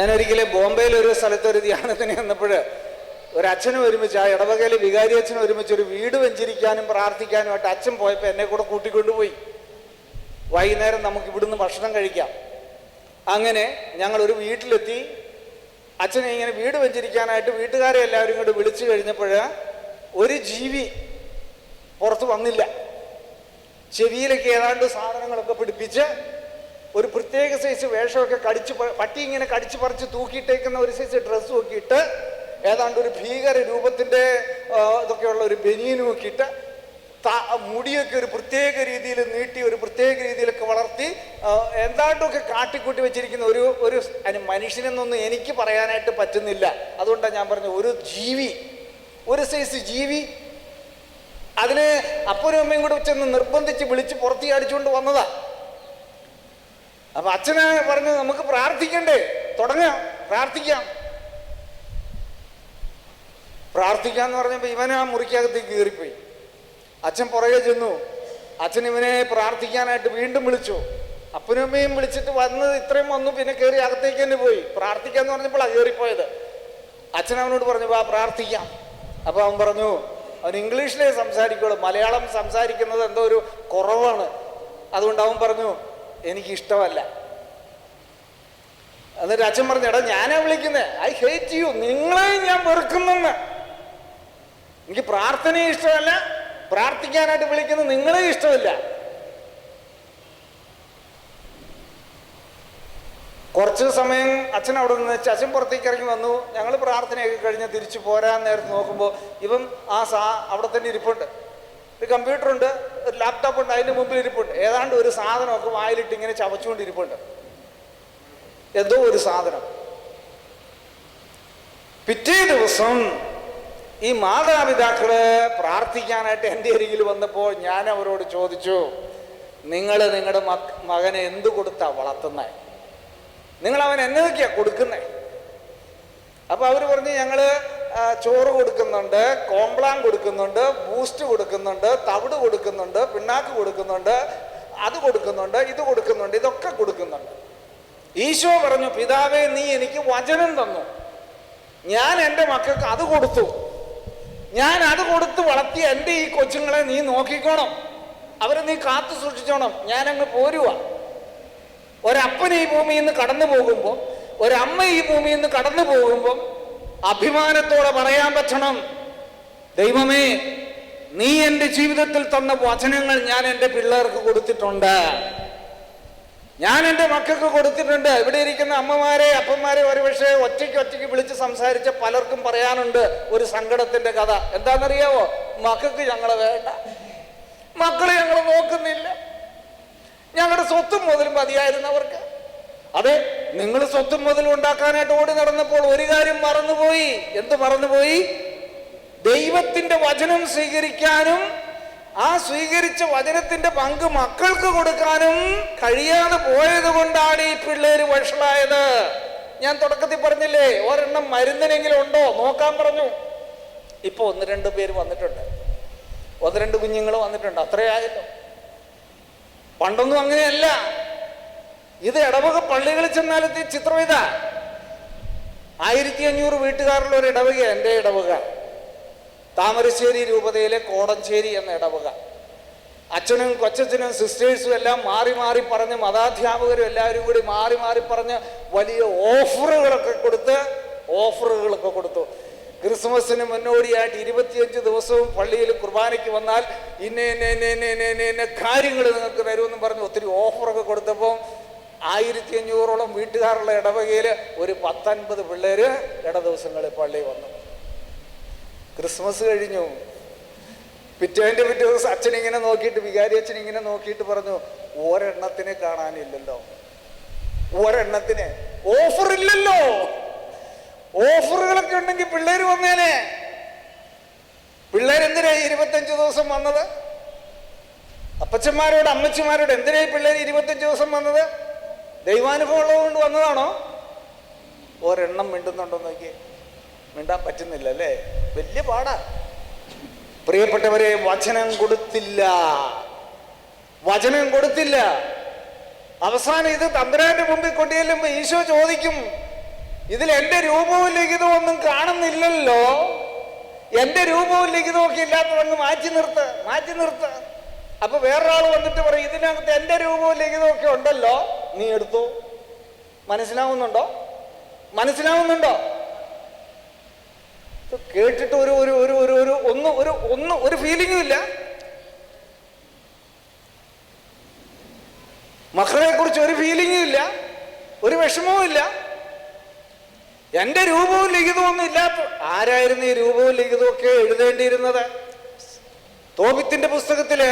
ഞാൻ ഒരിക്കലും ബോംബെയിൽ ഒരു സ്ഥലത്ത് ഒരു ധ്യാനത്തിന് ചെന്നപ്പോൾ ഒരു അച്ഛനും ഒരുമിച്ച് ആ ഇടവകയിലെ വികാരി അച്ഛനും ഒരുമിച്ച് ഒരു വീട് വെഞ്ചരിക്കാനും പ്രാർത്ഥിക്കാനുമായിട്ട് അച്ഛൻ പോയപ്പോൾ എന്നെ കൂടെ കൂട്ടിക്കൊണ്ടുപോയി. വൈകുന്നേരം നമുക്ക് ഇവിടുന്ന് ഭക്ഷണം കഴിക്കാം. അങ്ങനെ ഞങ്ങൾ ഒരു വീട്ടിലെത്തി. അച്ഛനെ ഇങ്ങനെ വീട് വെഞ്ചരിക്കാനായിട്ട് വീട്ടുകാരെ എല്ലാവരും കൂടെ വിളിച്ചു കഴിഞ്ഞപ്പോൾ ഒരു ജീവി പുറത്ത് വന്നില്ല. ചെവിയിലൊക്കെ ഏതാണ്ട് സാധനങ്ങളൊക്കെ പിടിപ്പിച്ച് ഒരു പ്രത്യേക സൈസ് വേഷമൊക്കെ കടിച്ച് പട്ടി ഇങ്ങനെ കടിച്ച് പറിച്ച് തൂക്കിയിട്ടേക്കുന്ന ഒരു സൈസ് ഡ്രസ്സും ഒക്കെ ഇട്ട് ഏതാണ്ട് ഒരു ഭീകര രൂപത്തിന്റെ ഇതൊക്കെയുള്ള ഒരു ബനിയനും ഒക്കെ ഇട്ട് മുടിയൊക്കെ ഒരു പ്രത്യേക രീതിയിൽ നീട്ടി ഒരു പ്രത്യേക രീതിയിലൊക്കെ വളർത്തി എന്താണ്ടൊക്കെ കാട്ടിക്കൂട്ടി വെച്ചിരിക്കുന്ന ഒരു ഒരു മനുഷ്യനെന്നൊന്നും എനിക്ക് പറയാനായിട്ട് പറ്റുന്നില്ല. അതുകൊണ്ടാണ് ഞാൻ പറഞ്ഞത് ഒരു ജീവി ഒരു സൈസ് ജീവി അതിന് അപ്പനും അമ്മയും കൂടെ ചെന്ന് നിർബന്ധിച്ച് വിളിച്ച് പുറത്തി അടിച്ചുകൊണ്ട് വന്നതാ. അപ്പൊ അച്ഛനെ പറഞ്ഞു നമുക്ക് പ്രാർത്ഥിക്കണ്ടേ? തുടങ്ങാം. പ്രാർത്ഥിക്കാം. പ്രാർത്ഥിക്കാന്ന് പറഞ്ഞപ്പോ ഇവൻ ആ മുറിക്കകത്തേക്ക് കയറിപ്പോയി അച്ഛൻ പുറകെ ചെന്നു. അച്ഛൻ ഇവനെ പ്രാർത്ഥിക്കാനായിട്ട് വീണ്ടും വിളിച്ചു. അപ്പനും അമ്മയും വിളിച്ചിട്ട് വന്നത് ഇത്രയും വന്നു പിന്നെ കയറി അകത്തേക്ക് തന്നെ പോയി. പ്രാർത്ഥിക്കാന്ന് പറഞ്ഞപ്പോഴാണ് കയറിപ്പോയത് അച്ഛൻ അവനോട് പറഞ്ഞു വാ പ്രാർത്ഥിക്കാം. അപ്പൊ അവൻ പറഞ്ഞു അവൻ ഇംഗ്ലീഷിലേ സംസാരിക്കുള്ളൂ. മലയാളം സംസാരിക്കുന്നത് എന്തോ ഒരു കുറവാണ്. അതുകൊണ്ട് അവൻ പറഞ്ഞു എനിക്ക് ഇഷ്ടമല്ല എന്നിട്ട് അച്ഛൻ പറഞ്ഞു എടാ ഞാനാ വിളിക്കുന്നേ. ഐ ഹേറ്റ് യു നിങ്ങളെ ഞാൻ വെറുക്കുന്നെന്ന്. എനിക്ക് പ്രാർത്ഥനയും ഇഷ്ടമല്ല. പ്രാർത്ഥിക്കാനായിട്ട് വിളിക്കുന്നത് നിങ്ങളെ ഇഷ്ടമില്ല. കുറച്ച് സമയം അച്ഛൻ അവിടെ നിന്ന് അച്ഛൻ പുറത്തേക്ക് ഇറങ്ങി വന്നു. ഞങ്ങൾ പ്രാർത്ഥനയൊക്കെ കഴിഞ്ഞ് തിരിച്ചു പോരാൻ നേരത്ത് നോക്കുമ്പോൾ ഇവൻ ആ സാ അവിടെ തന്നെ ഇരിപ്പുണ്ട്. ഒരു കമ്പ്യൂട്ടറുണ്ട് ഒരു ലാപ്ടോപ്പ് ഉണ്ട് അതിന്റെ മുമ്പിൽ ഇരിപ്പുണ്ട്. ഏതാണ്ട് ഒരു സാധനമൊക്കെ വായിലിട്ട് ഇങ്ങനെ ചവച്ചുകൊണ്ടിരിപ്പുണ്ട്. എന്തോ ഒരു സാധനം. പിറ്റേ ദിവസം ഈ മാതാപിതാക്കൾ പ്രാർത്ഥിക്കാനായിട്ട് എന്റെ അരികിൽ വന്നപ്പോൾ ഞാൻ അവരോട് ചോദിച്ചു നിങ്ങൾ നിങ്ങളുടെ മക് മകനെ എന്ത് കൊടുത്താ വളർത്തുന്നേ? നിങ്ങൾ അവൻ എന്നതൊക്കെയാ കൊടുക്കുന്നേ? അപ്പൊ അവർ പറഞ്ഞു ഞങ്ങൾ ചോറ് കൊടുക്കുന്നുണ്ട് കോംപ്ലാൻ കൊടുക്കുന്നുണ്ട് ബൂസ്റ്റ് കൊടുക്കുന്നുണ്ട് തവിട് കൊടുക്കുന്നുണ്ട് പിണ്ണാക്ക് കൊടുക്കുന്നുണ്ട് അത് കൊടുക്കുന്നുണ്ട് ഇത് കൊടുക്കുന്നുണ്ട് ഇതൊക്കെ കൊടുക്കുന്നുണ്ട്. ഈശോ പറഞ്ഞു പിതാവേ നീ എനിക്ക് വചനം തന്നു. ഞാൻ എന്റെ മക്കൾക്ക് അത് കൊടുത്തു. ഞാൻ അത് കൊടുത്ത് വളർത്തി എന്റെ ഈ കൊച്ചുങ്ങളെ നീ നോക്കിക്കോണം. അവരെ നീ കാത്തു സൂക്ഷിച്ചോണം. ഞാനങ്ങ് പോരുവാ. ഒരപ്പൻ ഈ ഭൂമിയിൽ നിന്ന് കടന്നു പോകുമ്പോൾ ഒരമ്മ ഈ ഭൂമിയിൽ നിന്ന് കടന്നു പോകുമ്പം അഭിമാനത്തോടെ പറയാൻ പറ്റണം ദൈവമേ നീ എന്റെ ജീവിതത്തിൽ തന്ന വചനങ്ങൾ ഞാൻ എന്റെ പിള്ളേർക്ക് കൊടുത്തിട്ടുണ്ട്. ഞാൻ എന്റെ മക്കൾക്ക് കൊടുത്തിട്ടുണ്ട്. ഇവിടെ ഇരിക്കുന്ന അമ്മമാരെ അപ്പന്മാരെ ഒരുപക്ഷെ ഒറ്റയ്ക്ക് ഒറ്റയ്ക്ക് വിളിച്ച് സംസാരിച്ച പലർക്കും പറയാനുണ്ട് ഒരു സങ്കടത്തിന്റെ കഥ. എന്താണെന്നറിയാവോ? മക്കൾക്ക് ഞങ്ങളെ വേണ്ട. മക്കളെ ഞങ്ങൾ നോക്കുന്നില്ല. ഞങ്ങളുടെ സ്വത്തും മുതലും മതിയായിരുന്നു അവർക്ക്. അതെ നിങ്ങൾ സ്വത്തും മുതൽ ഉണ്ടാക്കാനായിട്ട് ഓടി നടന്നപ്പോൾ ഒരു കാര്യം മറന്നുപോയി. എന്ത് മറന്നുപോയി? ദൈവത്തിന്റെ വചനം സ്വീകരിക്കാനും ആ സ്വീകരിച്ച വചനത്തിന്റെ പങ്ക് മക്കൾക്ക് കൊടുക്കാനും കഴിയാതെ പോയത് കൊണ്ടാണ് ഈ പിള്ളേര് വഷളായത്. ഞാൻ തുടക്കത്തിൽ പറഞ്ഞില്ലേ ഒരെണ്ണം മരുന്നിനെങ്കിലും ഉണ്ടോ? നോക്കാൻ പറഞ്ഞു. ഇപ്പൊ ഒന്ന് രണ്ട് പേര് വന്നിട്ടുണ്ട്. ഒന്ന് രണ്ട് കുഞ്ഞുങ്ങൾ വന്നിട്ടുണ്ട്. അത്രയായല്ലോ പണ്ടൊന്നും അങ്ങനെയല്ല. ഇത് ഇടവക പള്ളികളിൽ ചെന്നാലത്തെ ചിത്രം ഇതാ. ആയിരത്തി അഞ്ഞൂറ് വീട്ടുകാരുള്ള ഒരു ഇടവക എന്റെ ഇടവക. താമരശ്ശേരി രൂപതയിലെ കോടഞ്ചേരി എന്ന ഇടവക. അച്ഛനും കൊച്ചച്ഛനും സിസ്റ്റേഴ്സും എല്ലാം മാറി മാറി പറഞ്ഞ് മതാധ്യാപകരും എല്ലാവരും കൂടി മാറി മാറി പറഞ്ഞ് വലിയ ഓഫറുകളൊക്കെ കൊടുത്ത് ഓഫറുകളൊക്കെ കൊടുത്തു. ക്രിസ്മസിന് മുന്നോടിയായിട്ട് ഇരുപത്തിയഞ്ച് ദിവസവും പള്ളിയിൽ കുർബാനയ്ക്ക് വന്നാൽ ഇന്ന ഇന്ന ഇന്ന ഇന്ന ഇന്ന ഇന്ന കാര്യങ്ങൾ നിങ്ങൾക്ക് തരുമെന്നും പറഞ്ഞ് ഒത്തിരി ഓഫറൊക്കെ കൊടുത്തപ്പോൾ ആയിരത്തി അഞ്ഞൂറോളം വീട്ടുകാരുള്ള ഇടവകയിൽ ഒരു പത്തൊൻപത് പിള്ളേര് ഇട ദിവസങ്ങളിൽ പള്ളി വന്നു. ക്രിസ്മസ് കഴിഞ്ഞു. പിറ്റേന്റെ പിറ്റേ ദിവസം അച്ഛനിങ്ങനെ നോക്കിയിട്ട് വികാരി അച്ഛൻ ഇങ്ങനെ നോക്കിയിട്ട് പറഞ്ഞു ഒരെണ്ണത്തിനെ കാണാനില്ലല്ലോ. ഒരെണ്ണത്തിന്. ഓഫർ ഇല്ലല്ലോ ഓഫറുകളൊക്കെ ഉണ്ടെങ്കിൽ പിള്ളേര് വന്നേനെ. പിള്ളേർ എന്തിനാ ദിവസം വന്നത്? അപ്പച്ചന്മാരോട് അമ്മച്ചിമാരോട് എന്തിനായി പിള്ളേർ ഇരുപത്തഞ്ച് ദിവസം വന്നത്? ദൈവാനുഭവം ഉള്ളതുകൊണ്ട് വന്നതാണോ? ഒരെണ്ണം മിണ്ടുന്നുണ്ടോ നോക്കി. മിണ്ടാൻ പറ്റുന്നില്ല അല്ലേ വലിയ പാടാ. പ്രിയപ്പെട്ടവരെ വചനം കൊടുത്തില്ല. വചനം കൊടുത്തില്ല. അവസാനം ഇത് തമ്പുരാന്റെ മുമ്പിൽ കൊണ്ടുചെല്ലുമ്പോ ഈശോ ചോദിക്കും ഇതിൽ എന്റെ രൂപവും ലിഖിതവും ഒന്നും കാണുന്നില്ലല്ലോ? എന്റെ രൂപവും ലിഖിതവും ഒക്കെ ഇല്ലാത്തതങ്ങ് മാറ്റി നിർത്ത് മാറ്റി നിർത്ത്. അപ്പൊ വേറൊരാൾ വന്നിട്ട് പറയും ഇതിനകത്ത് എന്റെ രൂപവും ലിഖിതവും ഒക്കെ ഉണ്ടല്ലോ? നീ എടുത്തു. മനസ്സിലാവുന്നുണ്ടോ? മനസ്സിലാവുന്നുണ്ടോ? കേട്ടിട്ട് ഒരു ഒരു ഒരു ഒരു ഒരു ഒന്ന് ഒരു ഒന്ന് ഒരു ഫീലിംഗും ഇല്ല. മക്കളെ കുറിച്ച് ഒരു ഫീലിംഗും ഇല്ല. ഒരു വിഷമവും ഇല്ല. എന്റെ രൂപവും ലിഖിതവും ഒന്നും ഇല്ലാത്ത ആരായിരുന്നു ഈ രൂപവും ലിഖിതവും ഒക്കെ എഴുതേണ്ടിയിരുന്നത്? തോപിത്തിന്റെ പുസ്തകത്തിൽ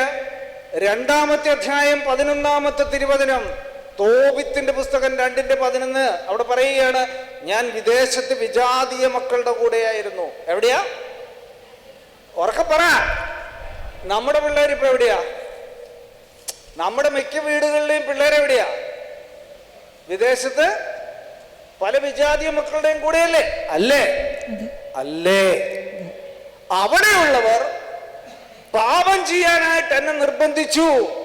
രണ്ടാമത്തെ അധ്യായം പതിനൊന്നാമത്തെ തിരുവചനം തോപിത്തിന്റെ പുസ്തകം രണ്ടിന്റെ പതിനൊന്ന് അവിടെ പറയുകയാണ് ഞാൻ വിദേശത്ത് വിജാതീയ മക്കളുടെ കൂടെയായിരുന്നു. എവിടെയാ? ഉറക്കെ പറ. നമ്മുടെ പിള്ളേർ ഇപ്പൊ എവിടെയാ? നമ്മുടെ മിക്ക വീടുകളിലെയും പിള്ളേരെവിടെയാ വിദേശത്ത് പല വിജാതീയ മക്കളുടെയും കൂടെയല്ലേ? അല്ലേ? അല്ലേ? അവിടെയുള്ളവർ പാപം ചെയ്യാനായിട്ട് എന്നെ നിർബന്ധിച്ചു.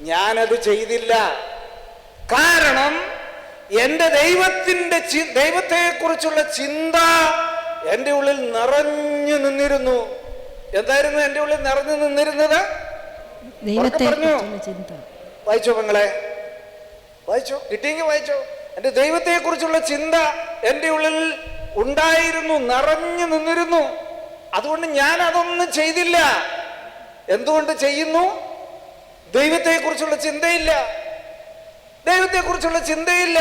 ഞാനത് ചെയ്തില്ല. കാരണം എന്റെ ദൈവത്തിന്റെ ദൈവത്തെ കുറിച്ചുള്ള ചിന്ത എന്റെ ഉള്ളിൽ നിറഞ്ഞു നിന്നിരുന്നു. എന്തായിരുന്നു എന്റെ ഉള്ളിൽ നിറഞ്ഞു നിന്നിരുന്നത്? പറഞ്ഞു? വായിച്ചോ പെങ്ങളെ വായിച്ചോ? കിട്ടിയെങ്കിൽ വായിച്ചോ. എന്റെ ദൈവത്തെക്കുറിച്ചുള്ള ചിന്ത എന്റെ ഉള്ളിൽ ഉണ്ടായിരുന്നു നിറഞ്ഞു നിന്നിരുന്നു. അതുകൊണ്ട് ഞാൻ അതൊന്നും ചെയ്തില്ല. എന്തുകൊണ്ട് ചെയ്യുന്നു? ദൈവത്തെ കുറിച്ചുള്ള ചിന്തയില്ല. ദൈവത്തെക്കുറിച്ചുള്ള ചിന്തയില്ല.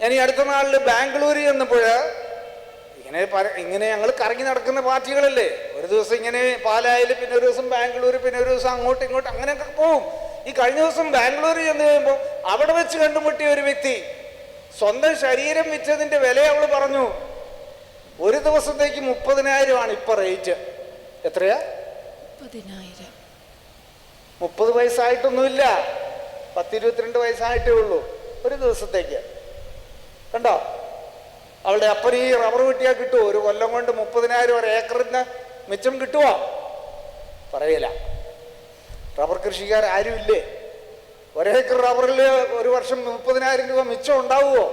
ഞാൻ ഈ അടുത്ത നാളിൽ ബാംഗ്ലൂരിൽ ചെന്നപ്പോൾ ഇങ്ങനെ ഇങ്ങനെ ഞങ്ങൾ കറങ്ങി നടക്കുന്ന പാർട്ടികളല്ലേ? ഒരു ദിവസം ഇങ്ങനെ പാലായിൽ പിന്നെ ഒരു ദിവസം ബാംഗ്ലൂർ പിന്നെ ഒരു ദിവസം അങ്ങോട്ടും ഇങ്ങോട്ടും അങ്ങനെയൊക്കെ പോവും. ഈ കഴിഞ്ഞ ദിവസം ബാംഗ്ലൂരിൽ ചെന്ന് കഴിയുമ്പോൾ അവിടെ വെച്ച് കണ്ടുമുട്ടിയ ഒരു വ്യക്തി സ്വന്തം ശരീരം വിറ്റതിന്റെ വില അവൾ പറഞ്ഞു. ഒരു ദിവസത്തേക്ക് മുപ്പതിനായിരമാണ് ഇപ്പൊ റേറ്റ് എത്രയാ? പതിനായിരം മുപ്പത് വയസ്സായിട്ടൊന്നുമില്ല. പത്തിരുപത്തിരണ്ട് വയസ്സായിട്ടേ ഉള്ളൂ. ഒരു ദിവസത്തേക്ക്. കണ്ടോ? അവളുടെ അപ്പന് ഈ റബ്ബർ കിട്ടിയാൽ കിട്ടുമോ ഒരു കൊല്ലം കൊണ്ട് മുപ്പതിനായിരം ഒരു ഏക്കറിന് മിച്ചം കിട്ടുമോ പറയില്ല റബ്ബർ കൃഷിക്കാർ ആരുമില്ലേ ഒരേക്കർ റബ്ബറിൽ ഒരു വർഷം മുപ്പതിനായിരം രൂപ മിച്ചം ഉണ്ടാവുമോ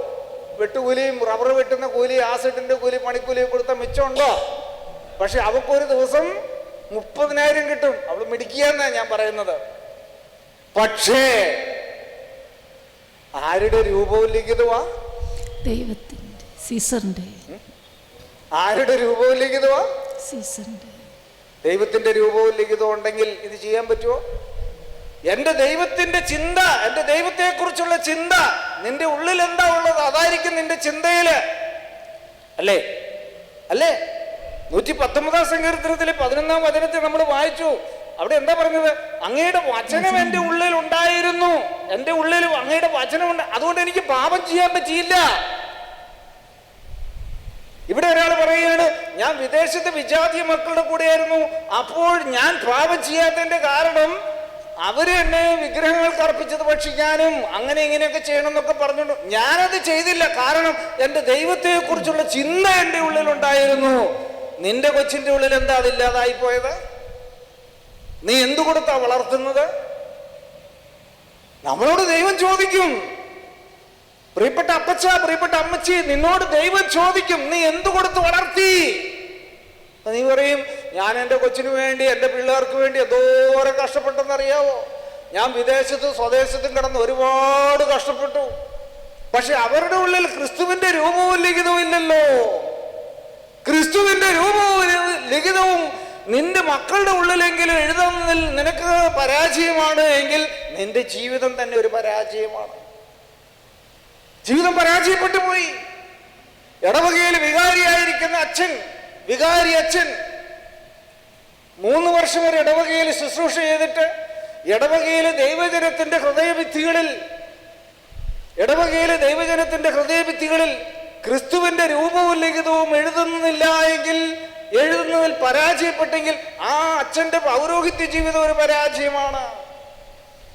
വെട്ടുകൂലിയും റബ്ബർ വെട്ടുന്ന കൂലി ആസിഡിന്റെ കൂലി പണിക്കൂലിയും കൊടുത്ത മിച്ചം ഉണ്ടോ? പക്ഷെ അവക്കൊരു ദിവസം മുപ്പതിനായിരം കിട്ടും. അവൾ മിടിക്കുകയെന്നാ ഞാൻ പറയുന്നത്. പക്ഷേ ആരുടെ രൂപവും ലിഖിതവാ ദൈവത്തിന്റെ സീസറിന്റെ ആരുടെ രൂപവും ലിഖിതവാ സീസറിന്റെ ദൈവത്തിന്റെ രൂപവും ലിഖിതവും ഉണ്ടെങ്കിൽ ഇത് ചെയ്യാൻ പറ്റുമോ എന്റെ ദൈവത്തിന്റെ ചിന്ത എന്റെ ദൈവത്തെ കുറിച്ചുള്ള ചിന്ത നിന്റെ ഉള്ളിൽ എന്താ ഉള്ളത്? അതായിരിക്കും നിന്റെ ചിന്തയിൽ. അല്ലേ? അല്ലേ? നൂറ്റി പത്തൊമ്പതാം സങ്കീർത്തനത്തിലെ പതിനൊന്നാം വചനത്തിൽ നമ്മൾ വായിച്ചു. അവിടെ എന്താ പറഞ്ഞത്? അങ്ങയുടെ വചനം എന്റെ ഉള്ളിൽ ഉണ്ടായിരുന്നു. എന്റെ ഉള്ളിൽ അങ്ങയുടെ വചനം ഉണ്ട്. അതുകൊണ്ട് എനിക്ക് പാപം ചെയ്യാൻ പറ്റിയില്ല. ഇവിടെ ഒരാൾ പറയുകയാണ് ഞാൻ വിദേശത്ത് വിജാതീയ മക്കളുടെ കൂടെയായിരുന്നു. അപ്പോൾ ഞാൻ പാപം ചെയ്യാത്തതിന്റെ കാരണം അവർ എന്നെ വിഗ്രഹങ്ങൾക്ക് അർപ്പിച്ചത് ഭക്ഷിക്കാനും അങ്ങനെ ഇങ്ങനെയൊക്കെ ചെയ്യണം എന്നൊക്കെ പറഞ്ഞുകൊണ്ട് ഞാനത് ചെയ്തില്ല. കാരണം എന്റെ ദൈവത്തെ കുറിച്ചുള്ള ചിന്ത എന്റെ ഉള്ളിൽ ഉണ്ടായിരുന്നു നിന്റെ കൊച്ചിന്റെ ഉള്ളിൽ എന്താ അതില്ലാതായി പോയത്? നീ എന്തു കൊടുത്താ വളർത്തുന്നത്? നമ്മളോട് ദൈവം ചോദിക്കും. പ്രിയപ്പെട്ട അപ്പച്ച പ്രിയപ്പെട്ട അമ്മച്ചി നിന്നോട് ദൈവം ചോദിക്കും നീ എന്തു കൊടുത്ത് വളർത്തി? നീ പറയും ഞാൻ എന്റെ കൊച്ചിന് വേണ്ടി എന്റെ പിള്ളേർക്ക് വേണ്ടി എന്തോരം കഷ്ടപ്പെട്ടെന്നറിയാവോ? ഞാൻ വിദേശത്തും സ്വദേശത്തും കിടന്ന് ഒരുപാട് കഷ്ടപ്പെട്ടു. പക്ഷെ അവരുടെ ഉള്ളിൽ ക്രിസ്തുവിന്റെ രൂപവും ലിഖിതവും ഇല്ലല്ലോ. ക്രിസ്തുവിന്റെ രൂപവും ലിഖിതവും നിന്റെ മക്കളുടെ ഉള്ളിലെങ്കിലും എഴുതുന്നതിൽ നിനക്ക് പരാജയമാണ് എങ്കിൽ നിന്റെ ജീവിതം തന്നെ ഒരു പരാജയമാണ്. ജീവിതം പരാജയപ്പെട്ടു പോയി. ഇടവകയിൽ വികാരിയായിരിക്കുന്ന അച്ഛൻ വികാരി അച്ഛൻ മൂന്ന് വർഷം വരെ ഇടവകയിൽ ശുശ്രൂഷ ചെയ്തിട്ട് ഇടവകയിൽ ദൈവജനത്തിന്റെ ഹൃദയഭിത്തികളിൽ ഇടവകയിലെ ദൈവജനത്തിന്റെ ഹൃദയഭിത്തികളിൽ ക്രിസ്തുവിന്റെ രൂപവും ലിഖിതവും എഴുതുന്നില്ല എങ്കിൽ എഴുതുന്നതിൽ പരാജയപ്പെട്ടെങ്കിൽ ആ അച്ഛന്റെ പൗരോഹിത്യ ജീവിതം ഒരു പരാജയമാണ്.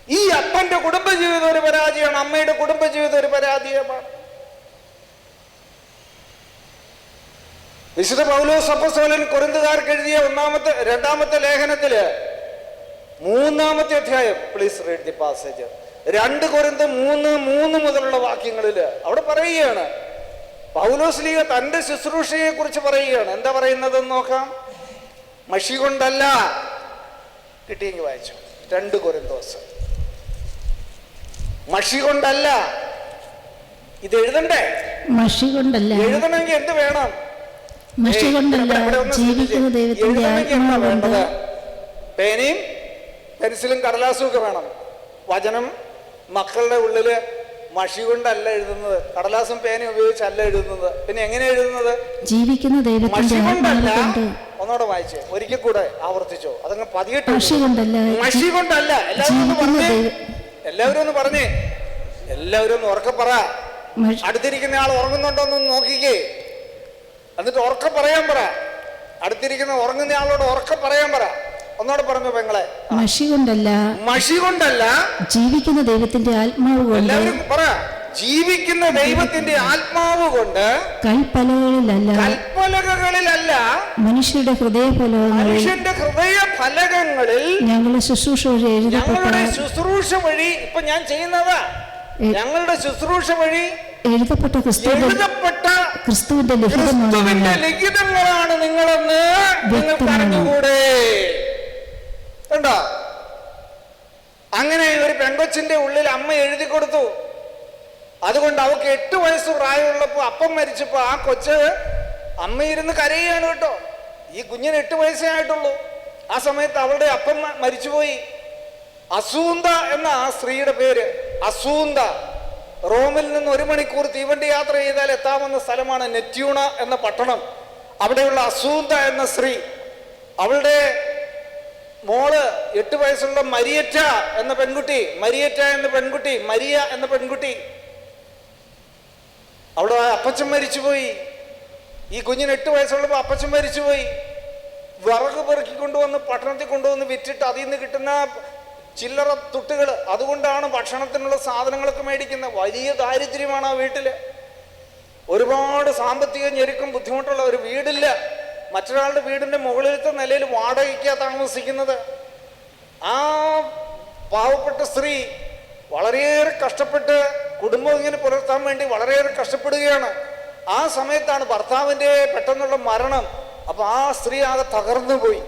ഈ അപ്പന്റെ കുടുംബജീവിതം ഒരു പരാജയമാണ്. അമ്മയുടെ കുടുംബജീവിതം ഒരു പരാജയമാണ്. വിശുദ്ധ പൗലോസ് അപ്പസോലൻ കൊരിന്തുകാർക്ക് എഴുതിയ ഒന്നാമത്തെ രണ്ടാമത്തെ ലേഖനത്തിൽ മൂന്നാമത്തെ അധ്യായം പ്ലീസ് റീഡ് ദി പാസേജ് രണ്ട് കൊരിന്ത് മൂന്ന് മൂന്ന് മുതലുള്ള വാക്യങ്ങളിൽ അവിടെ പറയുകയാണ് പൗലോസ് ലീഗ തന്റെ ശുശ്രൂഷയെ കുറിച്ച് പറയുകയാണ്. എന്താ പറയുന്നതെന്ന് നോക്കാം? മഷി കൊണ്ടല്ല കിട്ടിയെങ്കിൽ വായിച്ചു. രണ്ട് കൊരിന്തോസ്. മഷി കൊണ്ടല്ല. ഇത് എഴുതണ്ടേ? മഷി കൊണ്ടല്ല. എഴുതണമെങ്കിൽ എന്ത് വേണം? മഷി കൊണ്ടല്ല. ജീവിക്കുന്ന ദൈവത്തിന്റെ പേനയും പെൻസിലും കടലാസും ഒക്കെ വേണം. വചനം മക്കളുടെ ഉള്ളിൽ മഷി കൊണ്ടല്ല എഴുതുന്നത് കടലാസും പേന ഉപയോഗിച്ചല്ല എഴുതുന്നത്. പിന്നെ എങ്ങനെ എഴുതുന്നത്? ജീവിക്കുന്ന ദൈവത്തിന്റെ ഒന്നോടെ വായിച്ചേ ഒരിക്കൽ കൂടെ ആവർത്തിച്ചോ. അതങ്ങ് പതിയിട്ട് മഷി കൊണ്ടല്ല മഷി കൊണ്ടല്ല. എല്ലാവരും ഒന്ന് പറഞ്ഞേ. എല്ലാവരും ഒന്ന് പറഞ്ഞേ. എല്ലാവരും ഒന്ന് ഉറക്കെ പറ. അടുത്തിരിക്കുന്ന ആൾ ഉറങ്ങുന്നുണ്ടോ എന്നൊന്ന് നോക്കിക്കേ. എന്നിട്ട് ഉറക്കെ പറയാൻ പറ. അടുത്തിരിക്കുന്ന ഉറങ്ങുന്ന ആളോട് ഉറക്കെ പറയാൻ പറ. ഒന്നോടെ പറഞ്ഞു പെങ്ങളെ. മഷി കൊണ്ടല്ല. മഷി കൊണ്ടല്ല. ജീവിക്കുന്ന ദൈവത്തിന്റെ ആത്മാവ് കൊണ്ട് പറ. ജീവിക്കുന്ന ദൈവത്തിന്റെ ആത്മാവ് കൊണ്ട് കൽപ്പലകളിലല്ല. കൽപ്പലകളിലല്ല മനുഷ്യരുടെ ഹൃദയഫലങ്ങളിൽ മനുഷ്യന്റെ ഹൃദയ ഫലകങ്ങളിൽ ഞങ്ങളുടെ ശുശ്രൂഷ വഴി ഞങ്ങളുടെ ശുശ്രൂഷ വഴി ഇപ്പൊ ഞാൻ ചെയ്യുന്നതാ. ഞങ്ങളുടെ ശുശ്രൂഷ വഴി എഴുതപ്പെട്ട എഴുതപ്പെട്ട ക്രിസ്തുവിന്റെ. ലിഖിതങ്ങളാണ് നിങ്ങളെന്ന് നിങ്ങൾക്ക്. അറിഞ്ഞുകൂടെ കണ്ടോ? അങ്ങനെ ഒരു പെങ്കൊച്ചിന്റെ ഉള്ളിൽ അമ്മ എഴുതി കൊടുത്തു. അതുകൊണ്ട് അവക്ക് എട്ട് വയസ്സ് പ്രായമുള്ളപ്പോ അപ്പം മരിച്ചപ്പോ ആ കൊച്ച് അമ്മ ഇരുന്ന് കരയുകയാണ് കേട്ടോ. ഈ കുഞ്ഞിന് എട്ട് വയസ്സേ ആയിട്ടുള്ളൂ. ആ സമയത്ത് അവളുടെ അപ്പം മരിച്ചുപോയി. അസൂന്ത എന്ന ആ സ്ത്രീയുടെ പേര് അസൂന്ത. റോമിൽ നിന്ന് ഒരു മണിക്കൂർ തീവണ്ടി യാത്ര ചെയ്താൽ എത്താമെന്ന സ്ഥലമാണ് നെറ്റ്യൂണ എന്ന പട്ടണം. അവിടെയുള്ള അസൂന്ത എന്ന സ്ത്രീ. അവളുടെ മോൾ എട്ട് വയസ്സുള്ള മരിയറ്റ എന്ന പെൺകുട്ടി മരിയറ്റ എന്ന പെൺകുട്ടി മരിയ എന്ന പെൺകുട്ടി. അവിടെ അപ്പച്ചൻ മരിച്ചുപോയി. ഈ കുഞ്ഞിന് എട്ട് വയസ്സുള്ളപ്പോൾ അപ്പച്ചൻ മരിച്ചുപോയി. വിറക് പെറുക്കി കൊണ്ടുവന്ന് പട്ടണത്തിൽ കൊണ്ടുവന്ന് വിറ്റിട്ട് അതിൽ നിന്ന് കിട്ടുന്ന ചില്ലറ തുട്ടുകൾ അതുകൊണ്ടാണ് ഭക്ഷണത്തിനുള്ള സാധനങ്ങളൊക്കെ മേടിക്കുന്നത്. വലിയ ദാരിദ്ര്യമാണ് ആ വീട്ടിൽ. ഒരുപാട് സാമ്പത്തിക ഞെരുക്കം ബുദ്ധിമുട്ടുള്ള ഒരു വീടില്ല. മറ്റൊരാളുടെ വീടിന്റെ മുകളിലത്തെ നിലയിൽ വാടകയ്ക്കാണ് താമസിക്കുന്നത്. ആ പാവപ്പെട്ട സ്ത്രീ വളരെയേറെ കഷ്ടപ്പെട്ട് കുടുംബം ഇങ്ങനെ പുലർത്താൻ വേണ്ടി വളരെയേറെ കഷ്ടപ്പെടുകയാണ്. ആ സമയത്താണ് ഭർത്താവിന്റെ പെട്ടെന്നുള്ള മരണം. അപ്പോൾ ആ സ്ത്രീ ആകെ തകർന്നു പോയി.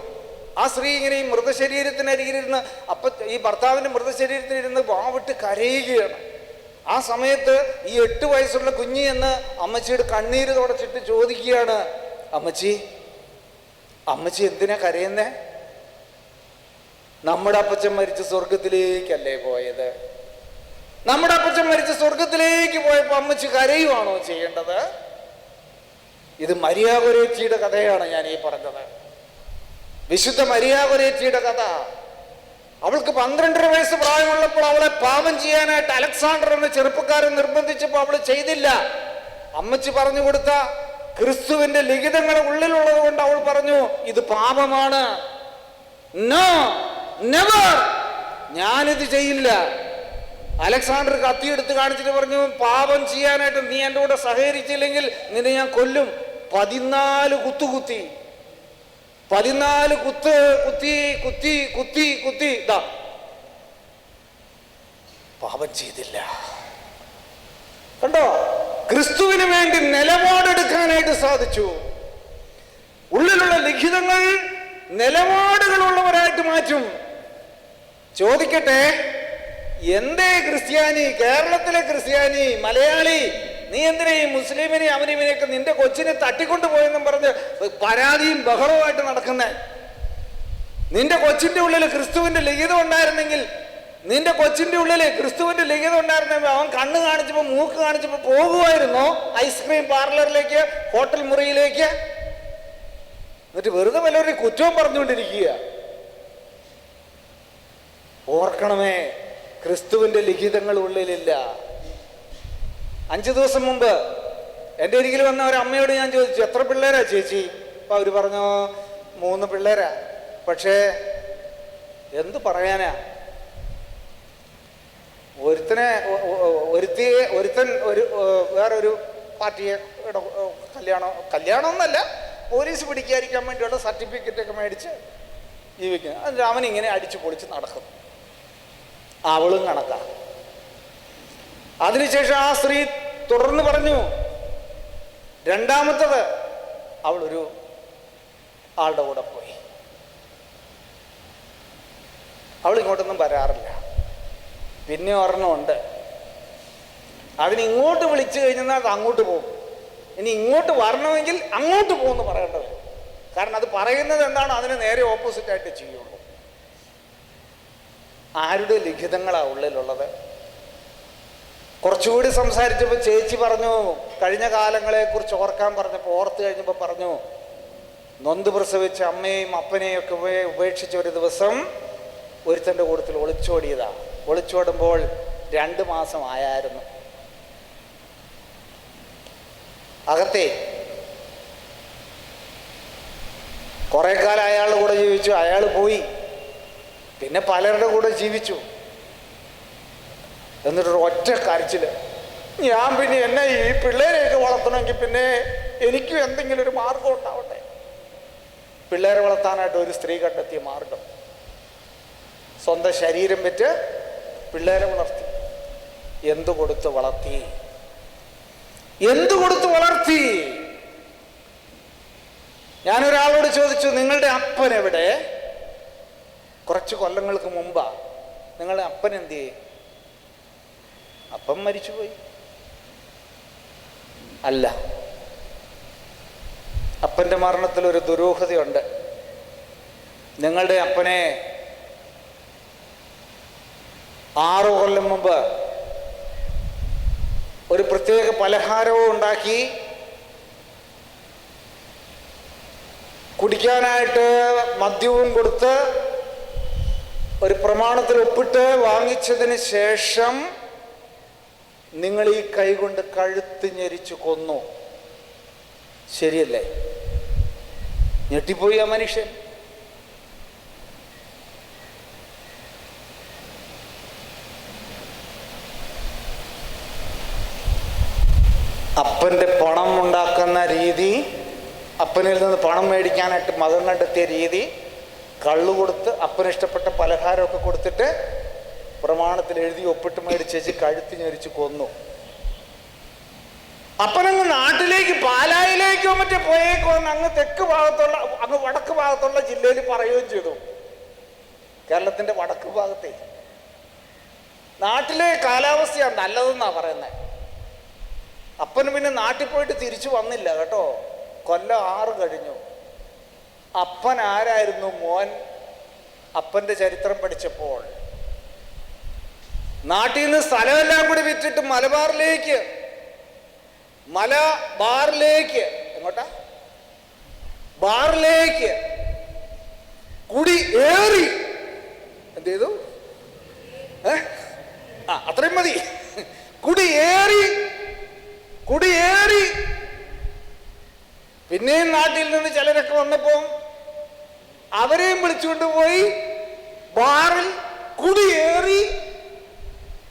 ആ സ്ത്രീ ഇങ്ങനെ ഈ മൃതശരീരത്തിനരികിലിരുന്ന് അപ്പം ഈ ഭർത്താവിന്റെ മൃതശരീരത്തിനിരുന്ന് വാവിട്ട് കരയുകയാണ്. ആ സമയത്ത് ഈ എട്ട് വയസ്സുള്ള കുഞ്ഞി എന്ന് അമ്മച്ചിയുടെ കണ്ണീര് തുടച്ചിട്ട് ചോദിക്കുകയാണ് അമ്മച്ചി അമ്മച്ചി എന്തിനാ കരയുന്നേ? നമ്മുടെ അപ്പച്ചൻ മരിച്ച സ്വർഗത്തിലേക്കല്ലേ പോയത്? നമ്മുടെ അപ്പച്ചൻ മരിച്ച സ്വർഗത്തിലേക്ക് പോയപ്പോ അമ്മച്ചി കരയുവാണോ ചെയ്യേണ്ടത്? ഇത് മരിയാകുരേച്ചിയുടെ കഥയാണ് ഞാൻ ഈ പറഞ്ഞത്. വിശുദ്ധ മരിയാകുരേച്ചിയുടെ കഥ. അവൾക്ക് പന്ത്രണ്ടര വയസ്സ് പ്രായമുള്ളപ്പോൾ അവളെ പാപം ചെയ്യാനായിട്ട് അലക്സാണ്ടർ എന്ന ചെറുപ്പക്കാരൻ നിർബന്ധിച്ചപ്പോൾ അവൾ ചെയ്തില്ല. അമ്മച്ചി പറഞ്ഞു കൊടുത്ത ക്രിസ്തുവിന്റെ ലിഖിതങ്ങൾ ഉള്ളിലുള്ളത് കൊണ്ട് അവൾ പറഞ്ഞു ഇത് പാപമാണ്. നോ നെവർ ഞാനിത് ചെയ്യില്ല. അലക്സാണ്ടർ കത്തി എടുത്ത് കാണിച്ചിട്ട് പറഞ്ഞു പാപം ചെയ്യാനായിട്ട് നീ എന്റെ കൂടെ സഹകരിച്ചില്ലെങ്കിൽ നിന്നെ ഞാൻ കൊല്ലും. പതിനാല് കുത്തുകുത്തി പതിനാല് കുത്ത് കുത്തി കുത്തി കുത്തി കുത്തി. ഇതാ പാപം ചെയ്തില്ല. കണ്ടോ? ക്രിസ്തുവിന് വേണ്ടി നിലപാടെടുക്കാനായിട്ട് സാധിച്ചു. ഉള്ളിലുള്ള ലിഖിതങ്ങൾ നിലപാടുകളുള്ളവരായിട്ട് മാറ്റും. ചോദിക്കട്ടെ എന്തേ ക്രിസ്ത്യാനി? കേരളത്തിലെ ക്രിസ്ത്യാനി മലയാളി നീ എന്തിനാ ഈ മുസ്ലിമിനെ അവനിവനെയൊക്കെ നിന്റെ കൊച്ചിനെ തട്ടിക്കൊണ്ടു പോയെന്നും പറഞ്ഞ് പരാതിയും ബഹളവുമായിട്ട് നടക്കുന്നേ? നിന്റെ കൊച്ചിന്റെ ഉള്ളിൽ ക്രിസ്തുവിന്റെ ലിഖിതം ഉണ്ടായിരുന്നെങ്കിൽ നിന്റെ കൊച്ചിന്റെ ഉള്ളിൽ ക്രിസ്തുവിന്റെ ലിഖിതം ഉണ്ടായിരുന്നെങ്കിൽ അവൻ കണ്ണ് കാണിച്ചപ്പോ മൂക്ക് കാണിച്ചപ്പോ പോകുമായിരുന്നോ. ഐസ്ക്രീം പാർലറിലേക്ക് ഹോട്ടൽ മുറിയിലേക്ക്. എന്നിട്ട് വെറുതെ വല്ലവരുടെ കുറ്റവും പറഞ്ഞുകൊണ്ടിരിക്കുക ഓർക്കണമേ ക്രിസ്തുവിന്റെ ലിഖിതങ്ങൾ ഉള്ളിലില്ല. അഞ്ചു ദിവസം മുമ്പ് എന്റെ ഒരിക്കൽ വന്ന ഒരു അമ്മയോട് ഞാൻ ചോദിച്ചു എത്ര പിള്ളേരാ ചേച്ചി? അപ്പൊ അവർ പറഞ്ഞു മൂന്ന് പിള്ളേരാ. പക്ഷേ എന്ത് പറയാനാ? ഒരുത്തനെ ഒരുത്തിയെ ഒരുത്തൻ ഒരു വേറൊരു പാർട്ടിയെ കല്യാണം കല്യാണം എന്നല്ല പോലീസ് പിടിക്കാതിരിക്കാൻ വേണ്ടിയുള്ള സർട്ടിഫിക്കറ്റ് ഒക്കെ മേടിച്ച് ജീവിക്കുക എന്നിട്ട് അവൻ ഇങ്ങനെ അടിച്ചു പൊളിച്ച് നടക്കും. അവളും കണക്കാ. അതിനുശേഷം ആ സ്ത്രീ തുടർന്ന് പറഞ്ഞു രണ്ടാമത്തത് അവളൊരു ആളുടെ കൂടെ പോയി. അവൾ ഇങ്ങോട്ടൊന്നും വരാറില്ല. പിന്നെ ഒരെണ്ണമുണ്ട് അതിന് ഇങ്ങോട്ട് വിളിച്ചു കഴിഞ്ഞാൽ അത് അങ്ങോട്ട് പോകും. ഇനി ഇങ്ങോട്ട് വരണമെങ്കിൽ അങ്ങോട്ട് പോകുമെന്ന് പറയേണ്ടത്. കാരണം അത് പറയുന്നത് എന്താണ്? അതിന് നേരെ ഓപ്പോസിറ്റ് ആയിട്ട് ചെയ്യുള്ളൂ. ആരുടെ ലിഖിതങ്ങളാ ഉള്ളിലുള്ളത്? കുറച്ചുകൂടി സംസാരിച്ചപ്പോൾ ചേച്ചി പറഞ്ഞു കഴിഞ്ഞ കാലങ്ങളെ കുറിച്ച് ഓർക്കാൻ പറഞ്ഞപ്പോൾ ഓർത്ത് കഴിഞ്ഞപ്പോൾ പറഞ്ഞു നൊന്ത് പ്രസവിച്ച അമ്മയെയും അപ്പനെയും ഒക്കെ ഉപേ- ഉപേക്ഷിച്ച ഒരു ദിവസം ഒരുത്തന്റെ കൂട്ടത്തിൽ ഒളിച്ചോടിയതാ. ഒളിച്ചോടുമ്പോൾ രണ്ട് മാസം ആയായിരുന്നു. അകത്തെ കുറെ കാലം അയാളുടെ കൂടെ ജീവിച്ചു. അയാൾ പോയി. പിന്നെ പലരുടെ കൂടെ ജീവിച്ചു. എന്നിട്ടൊരു ഒറ്റ കരച്ചിൽ. ഞാൻ പിന്നെ എന്നെ ഈ പിള്ളേരെയൊക്കെ വളർത്തണമെങ്കിൽ പിന്നെ എനിക്കും എന്തെങ്കിലും ഒരു മാർഗം ഉണ്ടാവട്ടെ. പിള്ളേരെ വളർത്താനായിട്ട് ഒരു സ്ത്രീ കണ്ടെത്തിയ മാർഗം. സ്വന്തം ശരീരം വെച്ച് പിള്ളേരെ വളർത്തി. എന്തു കൊടുത്ത് വളർത്തി? എന്തു കൊടുത്ത് വളർത്തി? ഞാനൊരാളോട് ചോദിച്ചു നിങ്ങളുടെ അപ്പൻ എവിടെ? കുറച്ച് കൊല്ലങ്ങൾക്ക് മുമ്പാ നിങ്ങളുടെ അപ്പൻ എന്ത് ചെയ്യും? അപ്പം മരിച്ചുപോയി. അല്ല. അപ്പന്റെ മരണത്തിൽ ഒരു ദുരൂഹതയുണ്ട്. നിങ്ങളുടെ അപ്പനെ ആറു കൊല്ലം മുമ്പ് ഒരു പ്രത്യേക പലഹാരവും ഉണ്ടാക്കി കുടിക്കാനായിട്ട് മദ്യവും കൊടുത്ത് ഒരു പ്രമാണത്തിൽ ഒപ്പിട്ട് വാങ്ങിച്ചതിന് ശേഷം നിങ്ങൾ ഈ കൈകൊണ്ട് കഴുത്ത് ഞെരിച്ചു കൊന്നു. ശരിയല്ലേ? ഞെട്ടിപ്പോയി ആ മനുഷ്യൻ. അപ്പന്റെ പണം ഉണ്ടാക്കുന്ന രീതി അപ്പനിൽ നിന്ന് പണം മേടിക്കാനായിട്ട് മകൻ കണ്ടെത്തിയ രീതി കള്ളു കൊടുത്ത് അപ്പന് ഇഷ്ടപ്പെട്ട പലഹാരമൊക്കെ കൊടുത്തിട്ട് പ്രമാണത്തിൽ എഴുതി ഒപ്പിട്ട് മേടിച്ചേച്ച് കഴുത്ത് ഞെരിച്ച് കൊന്നു. അപ്പനങ്ങ് നാട്ടിലേക്ക് പാലായിലേക്കോ മറ്റേ പോയേക്കോ അങ്ങ് തെക്ക് ഭാഗത്തുള്ള അങ്ങ് വടക്ക് ഭാഗത്തുള്ള ജില്ലയിൽ പറയുകയും ചെയ്തു. കേരളത്തിന്റെ വടക്ക് ഭാഗത്തെ. നാട്ടിലെ കാലാവസ്ഥയാണ് നല്ലതെന്നാ പറയുന്നത് അപ്പന് പിന്നെ നാട്ടിൽ പോയിട്ട് തിരിച്ചു വന്നില്ല കേട്ടോ. കൊല്ലം ആറ് കഴിഞ്ഞു. അപ്പൻ ആരായിരുന്നു മോൻ? അപ്പന്റെ ചരിത്രം പഠിച്ചപ്പോൾ. നാട്ടിൽ നിന്ന് സ്ഥലമെല്ലാം കൂടി വിറ്റിട്ട് മലബാറിലേക്ക്. മലബാറിലേക്ക് എങ്ങോട്ടാ? ബാറിലേക്ക്. കുടി ഏറി. എന്ത് ചെയ്തു? ആ അത്രയും മതി. കുടി ഏറി. കുടിയേറി. പിന്നെയും നാട്ടിൽ നിന്ന് ചിലരൊക്കെ വന്നപ്പോ അവരെയും വിളിച്ചുകൊണ്ടുപോയി ബാറിൽ കുടിയേറി.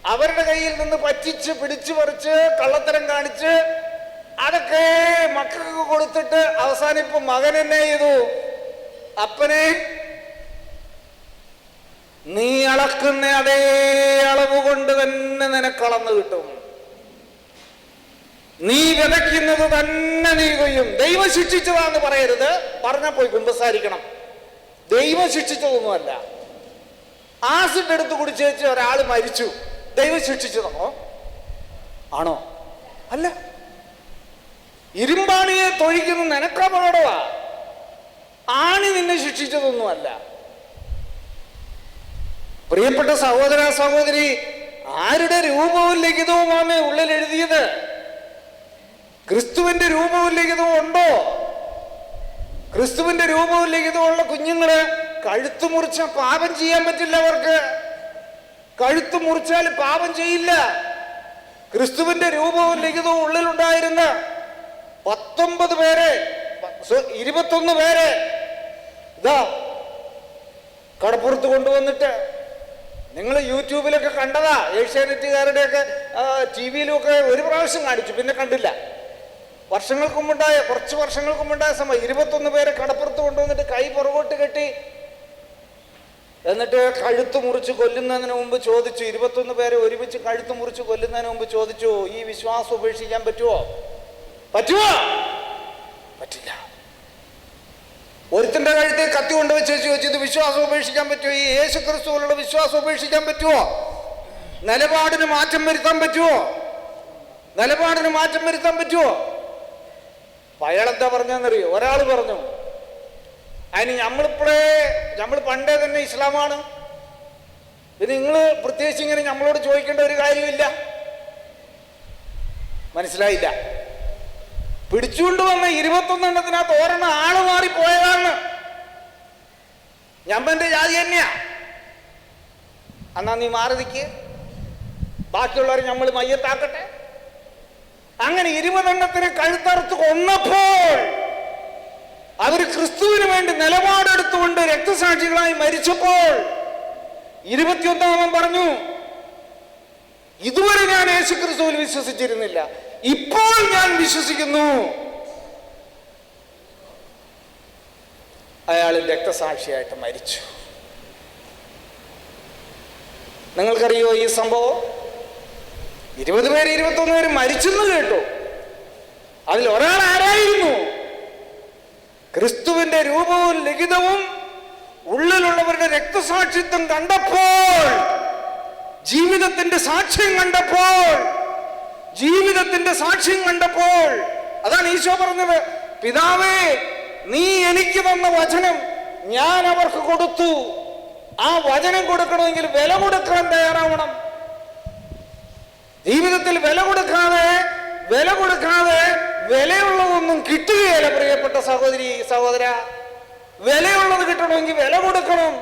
അവരുടെ കയ്യിൽ നിന്ന് പറ്റിച്ച് പിടിച്ചു പറിച്ച് കള്ളത്തരം കാണിച്ച് അതൊക്കെ മക്കൾക്ക് കൊടുത്തിട്ട് അവസാനം ഇപ്പൊ മകൻ എന്നെ ചെയ്തു. അപ്പനെ നീ അളക്കുന്ന അതേ അളവ് കൊണ്ട് തന്നെ നിനക്കളന്ന് കിട്ടും. നീ വിതയ്ക്കുന്നത് തന്നെ നീ കൊയ്യും. ദൈവം ശിക്ഷിച്ചതാന്ന് പറയരുത്. പറഞ്ഞാൽ പോയി കുമ്പസാരിക്കണം. ദൈവം ശിക്ഷിച്ചതൊന്നുമല്ല. ആസിഡ് എടുത്ത് വെച്ച് ഒരാൾ മരിച്ചു. ദൈവം ശിക്ഷിച്ചതാണോ ആണോ? അല്ല. ഇരുമ്പാണിയെ തൊഴിക്കുന്ന നിനക്കപകടവാ. ആണി നിന്നെ ശിക്ഷിച്ചതൊന്നുമല്ല. പ്രിയപ്പെട്ട സഹോദര സഹോദരി ആരുടെ രൂപവും ലിഖിതവുമാണ് ഉള്ളിൽ എഴുതിയത് ക്രിസ്തുവിന്റെ രൂപവും ലിഖിതവും ഉണ്ടോ? ക്രിസ്തുവിന്റെ രൂപവും ലിഖിതമുള്ള കുഞ്ഞുങ്ങൾ കഴുത്ത് മുറിച്ച പാപം ചെയ്യാൻ പറ്റില്ല അവർക്ക്. കഴുത്ത് മുറിച്ചാൽ പാപം ചെയ്യില്ല. ക്രിസ്തുവിന്റെ രൂപവും ലിഖിതവും ഉള്ളിലുണ്ടായിരുന്ന പത്തൊമ്പത് പേരെ ഇരുപത്തൊന്ന് പേരെ ഇതാ കടപ്പുറത്ത് കൊണ്ടുവന്നിട്ട് നിങ്ങൾ യൂട്യൂബിലൊക്കെ കണ്ടതാ ഏഷ്യാനെറ്റുകാരുടെയൊക്കെ ടി വിയിലും ഒക്കെ ഒരു പ്രാവശ്യം കാണിച്ചു പിന്നെ കണ്ടില്ല. വർഷങ്ങൾക്ക് മുമ്പുണ്ടായ കുറച്ച് വർഷങ്ങൾക്ക് മുമ്പുണ്ടായ സമയം ഇരുപത്തൊന്ന് പേരെ കടപ്പുറത്ത് കൊണ്ടുവന്നിട്ട് കൈ പുറകോട്ട് കെട്ടി എന്നിട്ട് കഴുത്ത് മുറിച്ച് കൊല്ലുന്നതിന് മുമ്പ് ചോദിച്ചു ഇരുപത്തൊന്ന് പേരെ ഒരുമിച്ച് കഴുത്ത് മുറിച്ച് കൊല്ലുന്നതിന് മുമ്പ് ചോദിച്ചു ഈ വിശ്വാസം ഉപേക്ഷിക്കാൻ പറ്റുമോ പറ്റുമോ പറ്റില്ല. ഒരുത്തിന്റെ കഴുത്തിൽ കത്തി കൊണ്ട് ചോദിച്ചു ഇത് വിശ്വാസം ഉപേക്ഷിക്കാൻ പറ്റുമോ ഈ യേശു ക്രിസ്തുവിലുള്ള വിശ്വാസം ഉപേക്ഷിക്കാൻ പറ്റുമോ നിലപാടിന് മാറ്റം വരുത്താൻ പറ്റുമോ നിലപാടിന് മാറ്റം വരുത്താൻ പറ്റുമോ അപ്പൊ അയാളെന്താ പറഞ്ഞെന്നറിയോ ഒരാൾ പറഞ്ഞു അതിന് നമ്മളിപ്പോഴേ നമ്മൾ പണ്ടേ തന്നെ ഇസ്ലാമാണ്. ഇത് നിങ്ങൾ പ്രത്യേകിച്ച് ഇങ്ങനെ നമ്മളോട് ചോദിക്കേണ്ട ഒരു കാര്യമില്ല. മനസ്സിലായില്ല. പിടിച്ചുകൊണ്ട് വന്ന ഇരുപത്തൊന്നെണ്ണത്തിനകത്ത് ഒരെണ്ണം ആൾ മാറി പോയതാണ് ഞമ്മന്റെ ജാതി തന്നെയാ. എന്നാ നീ മാറി നിൽക്കുക ബാക്കിയുള്ളവരെ നമ്മൾ മയ്യത്താക്കട്ടെ. അങ്ങനെ ഇരുപതെണ്ണത്തിന് കഴുത്തറുത്ത് കൊന്നപ്പോൾ അവർ ക്രിസ്തുവിന് വേണ്ടി നിലപാടെടുത്തുകൊണ്ട് രക്തസാക്ഷികളായി മരിച്ചപ്പോൾ ഇരുപത്തിയൊന്നാമൻ പറഞ്ഞു ഇതുവരെ ഞാൻ യേശു ക്രിസ്തുവിൽ വിശ്വസിച്ചിരുന്നില്ല. ഇപ്പോൾ ഞാൻ വിശ്വസിക്കുന്നു. അയാൾ രക്തസാക്ഷിയായിട്ട് മരിച്ചു. നിങ്ങൾക്കറിയോ ഈ സംഭവം? ഇരുപത് പേര് ഇരുപത്തൊന്ന് പേര് മരിച്ചെന്ന് കേട്ടു. അതിൽ ഒരാൾ ആരായിരുന്നു? ക്രിസ്തുവിന്റെ രൂപവും ലിഖിതവും ഉള്ളിലുള്ളവരുടെ രക്തസാക്ഷിത്വം കണ്ടപ്പോൾ ജീവിതത്തിന്റെ സാക്ഷ്യം കണ്ടപ്പോൾ ജീവിതത്തിന്റെ സാക്ഷ്യം കണ്ടപ്പോൾ അതാണ് ഈശോ പറഞ്ഞത് പിതാവേ നീ എനിക്ക് തന്ന വചനം ഞാൻ അവർക്ക് കൊടുത്തു. ആ വചനം കൊടുക്കണമെങ്കിൽ വില കൊടുക്കാൻ തയ്യാറാവണം. ജീവിതത്തിൽ വില കൊടുക്കാതെ വില കൊടുക്കാതെ വിലയുള്ളതൊന്നും കിട്ടുകയില്ല പ്രിയപ്പെട്ട സഹോദരി സഹോദര. വിലയുള്ളത് കിട്ടണമെങ്കിൽ വില കൊടുക്കണം.